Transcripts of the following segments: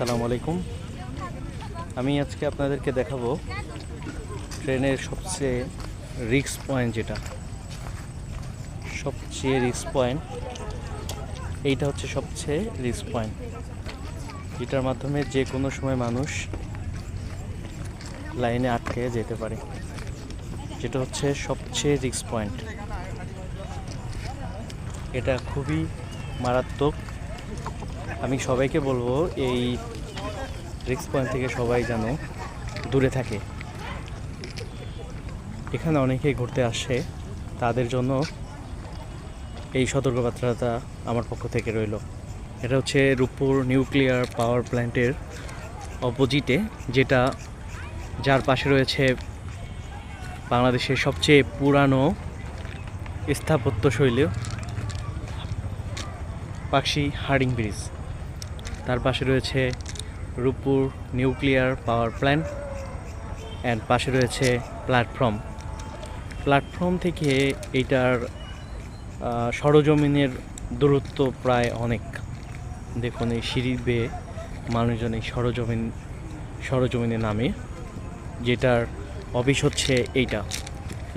আসসালামু আলাইকুম। আমি আজকে আপনাদেরকে দেখাবো ট্রেনের সবচেয়ে রিক্স পয়েন্ট যেটা। সবচেয়ে রিক্স পয়েন্ট। এইটা হচ্ছে সবচেয়ে রিক্স পয়েন্ট। যেটার মাধ্যমে যে কোনো সময় মানুষ লাইনে আটকে যেতে পারে। যেটা হচ্ছে সবচেয়ে রিক্স পয়েন্ট। এটা খুবই মারাত্মক। আমি সবাইকে বলব, এই রিক্স পয়েন্ট থেকে সবাই যেন দূরে থাকে। এখানে অনেকেই ঘুরতে আসে। তাদের জন্য এই সতর্কবার্তাটা আমার পক্ষ থেকে রইল। এটা হচ্ছে রূপপুর নিউক্লিয়ার পাওয়ার প্ল্যান্টের অপোজিটে, যেটা যার পাশে রয়েছে বাংলাদেশের সবচেয়ে পুরানো স্থাপত্যশৈলী পাখি হার্ডিং ব্রিজ। তার পাশে রয়েছে Rooppur nuclear power plant and পাশে রয়েছে প্ল্যাটফর্ম। প্ল্যাটফর্ম থেকে এইটার সরজমিনের দূরত্ব প্রায় অনেক। দেখুন এই সিঁড়ি বেয়ে মানুষজন এই সরজমিন, সরজমিনে নামে, যেটার অফিস হচ্ছে এইটা।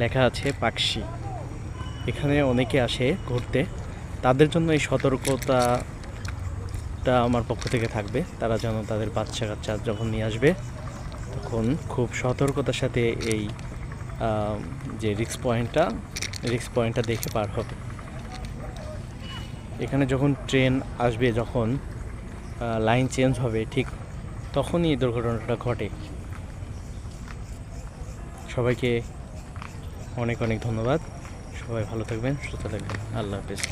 লেখা আছে পাকশি। এখানে অনেকে আসে ঘুরতে। তাদের জন্য এই সতর্কতাটা আমার পক্ষ থেকে থাকবে। তারা যেন তাদের বাচ্চা কাচ্চা যখন নিয়ে আসবে, তখন খুব সতর্কতার সাথে এই যে রিক্স পয়েন্টটা রিক্স পয়েন্টটা দেখে পার হবে। এখানে যখন ট্রেন আসবে, যখন লাইন চেঞ্জ হবে, ঠিক তখনই এই দুর্ঘটনাটা ঘটে। সবাইকে অনেক অনেক ধন্যবাদ। সবাই ভালো থাকবেন, সুস্থ থাকবেন। আল্লাহ হাফেজ।